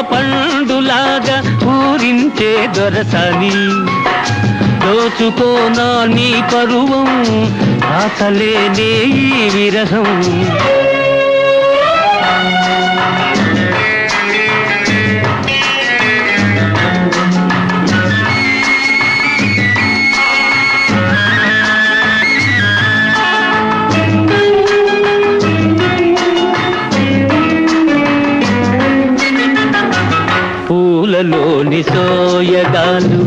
పండులాగా ఊరించే దొరసాని. దోచుకోనా నీ పరువం ఆసలేనే ఈ విరహం. పూలలోని సోయగాలు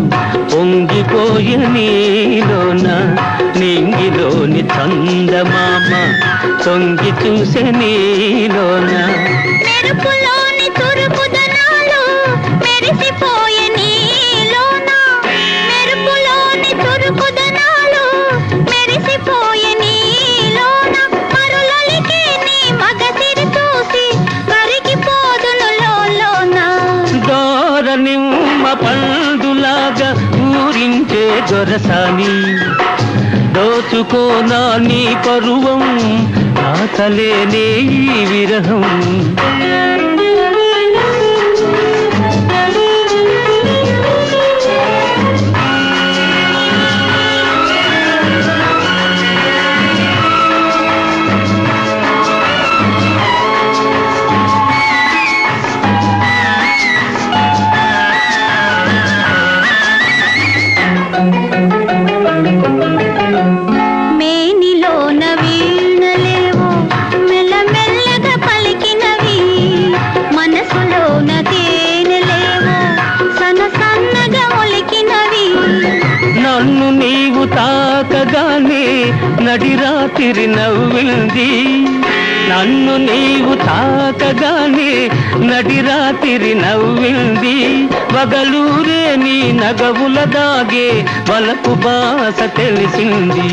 పొంగిపోయి నీలోన నింగిలోని చందమామ తొంగి చూసే నీలోన. పండులాగా ఊరించే దొరసాని. దోచుకోనా నీ పరువం ఆసలేనే ఈ విరహం. నన్ను నీవు తాకగానే నడిరాతిరి నవ్వింది. నన్ను నీవు తాకగానే నడిరాతిరి నవ్వింది. వగలూరే నీ నగవుల దాగే వలపు బాస తెలిసింది.